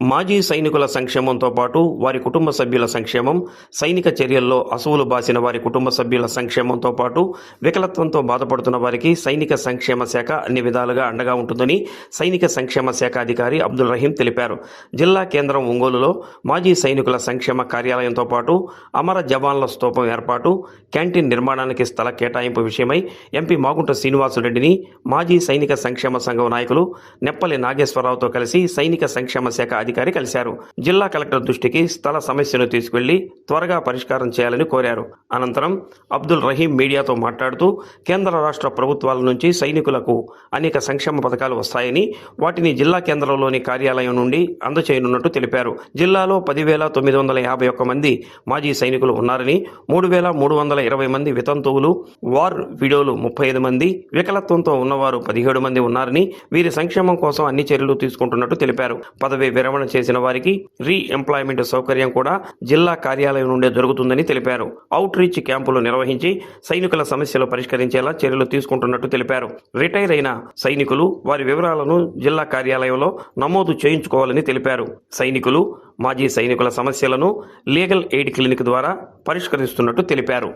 మాజీ సైనికుల సంక్షేమంతో పాటు వారి కుటుంబ సభ్యుల సంక్షేమం సైనిక చర్యల్లో అసువులు బాసిన వారి కుటుంబ సభ్యుల సంక్షేమంతో పాటు వికలత్వంతో బాధపడుతున్న వారికి సైనిక సంక్షేమ శాఖ అన్ని విధాలుగా అండగా ఉంటుందని సైనిక సంక్షేమ శాఖ అధికారి అబ్దుల్ రహీం తెలిపారు. జిల్లా కేంద్రం ఒంగోలులో మాజీ సైనికుల సంక్షేమ కార్యాలయంతో పాటు అమర జవాన్ల స్తూపం ఏర్పాటు క్యాంటీన్ నిర్మాణానికి స్థల కేటాయింపు విషయమై ఎంపీ మాగుంట శ్రీనివాసురెడ్డిని మాజీ సైనిక సంక్షేమ సంఘం నాయకులు నెప్పలి నాగేశ్వరరావుతో కలిసి సైనిక సంక్షేమ శాఖ అధికారి కలిశారు. జిల్లా కలెక్టర్ దృష్టికి స్థల సమస్యను తీసుకెళ్ళి త్వరగా పరిష్కారం చేయాలని కోరారు. అనంతరం అబ్దుల్ రహీం మీడియాతో మాట్లాడుతూ కేంద్ర రాష్ట్ర ప్రభుత్వాల నుంచి సైనికులకు అనేక సంక్షేమ పథకాలు వస్తాయని వాటిని జిల్లా కేంద్రంలోని కార్యాలయం నుండి అందచేయనున్నట్టు తెలిపారు. జిల్లాలో పదివేల తొమ్మిది వందల యాభై ఒక్క మంది మాజీ సైనికులు ఉన్నారని మూడు వేల మూడు వందల ఇరవై మంది వితంతువులు వార్ విడోలు ముప్పై ఐదు మంది వికలత్వంతో ఉన్నవారు పదిహేడు మంది ఉన్నారని వీరి సంక్షేమం కోసం అన్ని చర్యలు తీసుకుంటున్నట్టు తెలిపారు. పదవి విరమణ చేసిన వారికి రీ ఎంప్లాయ్మెంట్ సౌకర్యం కూడా జిల్లా కార్యాలయం నుండే జరుగుతుందని తెలిపారు. అవుట్ రీచ్ క్యాంపులు నిర్వహించి సైనికుల సమస్యలు పరిష్కరించేలా చర్యలు తీసుకుంటున్నట్టు తెలిపారు. రిటైర్ అయిన సైనికులు వారి వివరాలను జిల్లా కార్యాలయంలో నమోదు చేయించుకోవాలని తెలిపారు. సైనికులు మాజీ సైనికుల సమస్యలను లీగల్ ఎయిడ్ క్లినిక్ ద్వారా పరిష్కరిస్తున్నట్టు తెలిపారు.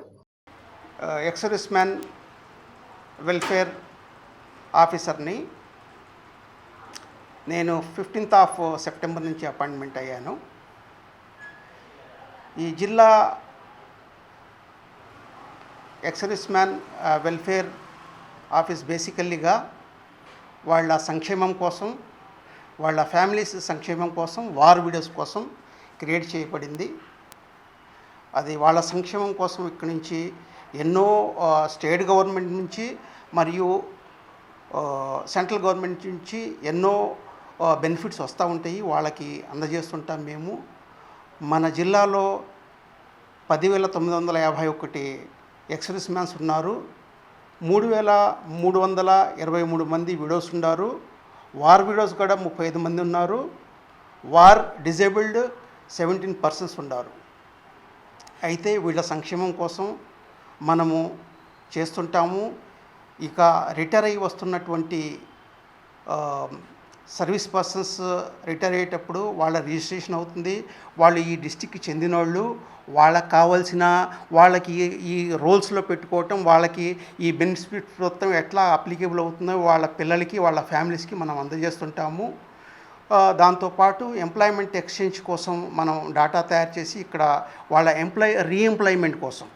ఎక్సర్విస్ మ్యాన్ వెల్ఫేర్ ఆఫీసర్ని నేను ఫిఫ్టీన్త్ ఆఫ్ సెప్టెంబర్ నుంచి అపాయింట్మెంట్ అయ్యాను. ఈ జిల్లా ex service man uh, welfare office బేసికల్లీగా వాళ్ళ సంక్షేమం కోసం వాళ్ళ ఫ్యామిలీస్ సంక్షేమం కోసం వార్ వీడియోస్ కోసం క్రియేట్ చేయబడింది. అది వాళ్ళ సంక్షేమం కోసం ఇక్కడి నుంచి ఎన్నో uh, స్టేట్ గవర్నమెంట్ నుంచి మరియు uh, సెంట్రల్ గవర్నమెంట్ నుంచి ఎన్నో బెనిఫిట్స్ వస్తూ ఉంటాయి వాళ్ళకి అందజేస్తుంటాం మేము. మన జిల్లాలో పదివేల తొమ్మిది వందల యాభై ఒకటి ఎక్స్ప్రెస్ మ్యాన్స్ ఉన్నారు. మూడు వేల మూడు వందల ఇరవై మూడు మంది విడోస్ ఉన్నారు. వార్ విడోస్ కూడా ముప్పై ఐదు మంది ఉన్నారు. వార్ డిజేబుల్డ్ సెవెంటీన్ పర్సన్స్ ఉన్నారు. అయితే వీళ్ళ సంక్షేమం కోసం మనము చేస్తుంటాము. ఇక రిటైర్ అయ్యి వస్తున్నటువంటి సర్వీస్ పర్సన్స్ రిటైర్ అయ్యేటప్పుడు వాళ్ళ రిజిస్ట్రేషన్ అవుతుంది. వాళ్ళు ఈ డిస్టిక్కి చెందిన వాళ్ళు వాళ్ళకి కావాల్సిన వాళ్ళకి ఈ- రోల్స్లో పెట్టుకోవటం వాళ్ళకి ఈ బెనిఫిట్ మొత్తం ఎట్లా అప్లికేబుల్ అవుతుందో వాళ్ళ పిల్లలకి వాళ్ళ ఫ్యామిలీస్కి మనం అందజేస్తుంటాము. దాంతోపాటు ఎంప్లాయ్మెంట్ ఎక్స్చేంజ్ కోసం మనం డాటా తయారు చేసి ఇక్కడ వాళ్ళ ఎంప్లాయ్ రీఎంప్లాయ్మెంట్ కోసం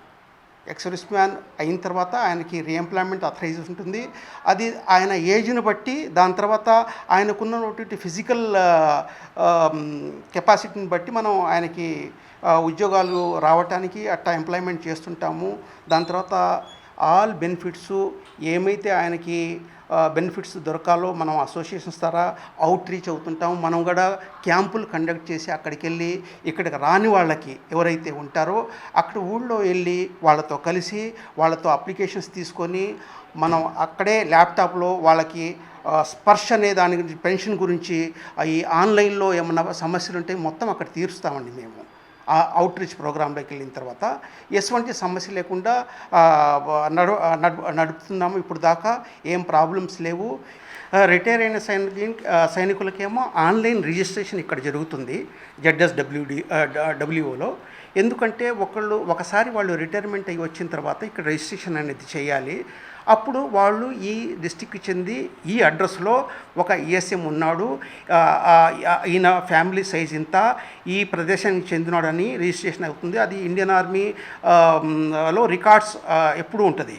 ఎక్సర్విస్ మ్యాన్ అయిన తర్వాత ఆయనకి రీఎంప్లాయ్మెంట్ అథరైజ్ ఉంటుంది. అది ఆయన ఏజ్ని బట్టి దాని తర్వాత ఆయనకున్నటువంటి ఫిజికల్ కెపాసిటీని బట్టి మనం ఆయనకి ఉద్యోగాలు రావటానికి అట్టా ఎంప్లాయ్మెంట్ చేస్తుంటాము. దాని తర్వాత ఆల్ బెనిఫిట్స్ ఏమైతే ఆయనకి బెనిఫిట్స్ దొరకాలో మనం అసోసియేషన్స్ ద్వారా అవుట్ రీచ్ అవుతుంటాము మనం కూడా క్యాంపులు కండక్ట్ చేసి అక్కడికి వెళ్ళి ఇక్కడికి రాని వాళ్ళకి ఎవరైతే ఉంటారో అక్కడ ఊళ్ళో వెళ్ళి వాళ్ళతో కలిసి వాళ్ళతో అప్లికేషన్స్ తీసుకొని మనం అక్కడే ల్యాప్టాప్లో వాళ్ళకి స్పర్శ అనే దాని గురించి పెన్షన్ గురించి ఈ ఆన్లైన్లో ఏమన్నా సమస్యలు ఉంటే మొత్తం అక్కడ తీరుస్తామండి మేము. అవుట్ రీచ్ ప్రోగ్రాంలోకి వెళ్ళిన తర్వాత ఎటువంటి సమస్య లేకుండా నడు నడు- నడుపుతున్నాము. ఇప్పుడు దాకా ఏం ప్రాబ్లమ్స్ లేవు. రిటైర్ అయిన సైనికు సైనికులకేమో ఆన్లైన్ రిజిస్ట్రేషన్ ఇక్కడ జరుగుతుంది. జడ్ఎస్డబ్ల్యూడి డబ్ల్యూఓలో. ఎందుకంటే ఒకళ్ళు ఒకసారి వాళ్ళు రిటైర్మెంట్ అయ్యి వచ్చిన తర్వాత ఇక్కడ రిజిస్ట్రేషన్ అనేది చేయాలి. అప్పుడు వాళ్ళు ఈ డిస్టిక్కి చెంది ఈ అడ్రస్లో ఒక ఈఎస్ఎం ఉన్నాడు. ఈయన ఫ్యామిలీ సైజ్ ఇంత ఈ ప్రదేశానికి చెందినాడని రిజిస్ట్రేషన్ అవుతుంది. అది ఇండియన్ ఆర్మీ లో రికార్డ్స్ ఎప్పుడూ ఉంటుంది.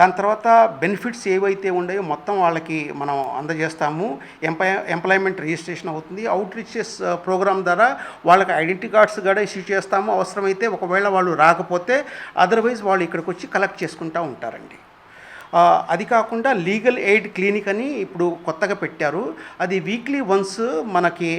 దాని తర్వాత బెనిఫిట్స్ ఏవైతే ఉన్నాయో మొత్తం వాళ్ళకి మనం అందజేస్తాము. ఎంప్లాయ్ ఎంప్లాయ్మెంట్ రిజిస్ట్రేషన్ అవుతుంది. అవుట్ రీచెస్ ప్రోగ్రామ్ ద్వారా వాళ్ళకి ఐడెంటిటీ కార్డ్స్ కూడా ఇష్యూ చేస్తాము. అవసరమైతే ఒకవేళ వాళ్ళు రాకపోతే అదర్వైజ్ వాళ్ళు ఇక్కడికి వచ్చి కలెక్ట్ చేసుకుంటూ ఉంటారండి. అది కాకుండా లీగల్ ఎయిడ్ క్లినిక్ అని ఇప్పుడు కొత్తగా పెట్టారు. అది వీక్లీ వన్స్ మనకి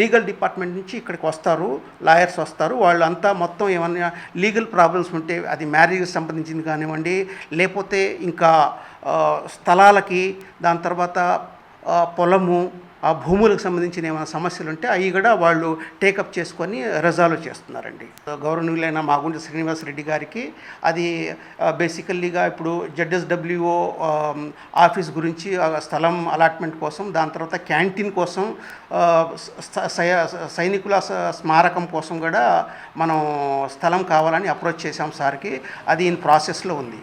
లీగల్ డిపార్ట్మెంట్ నుంచి ఇక్కడికి వస్తారు లాయర్స్ వస్తారు. వాళ్ళంతా మొత్తం ఏమైనా లీగల్ ప్రాబ్లమ్స్ ఉంటే అది మ్యారేజ్కి సంబంధించింది కానివ్వండి లేకపోతే ఇంకా స్థలాలకి దాని తర్వాత పొలము ఆ భూములకు సంబంధించిన ఏమైనా సమస్యలు ఉంటే అవి కూడా వాళ్ళు టేకప్ చేసుకొని రిజాల్వ్ చేస్తున్నారండి. గౌరవనీయులైన మాగుండి శ్రీనివాస్ రెడ్డి గారికి అది బేసికల్లీగా ఇప్పుడు జడ్ఎస్డబ్ల్యూఓ ఆఫీస్ గురించి స్థలం అలాట్మెంట్ కోసం దాని తర్వాత క్యాంటీన్ కోసం సైనికుల స్మారకం కోసం కూడా మనం స్థలం కావాలని అప్రోచ్ చేశాం సార్కి. అది ఇన్ ప్రాసెస్లో ఉంది.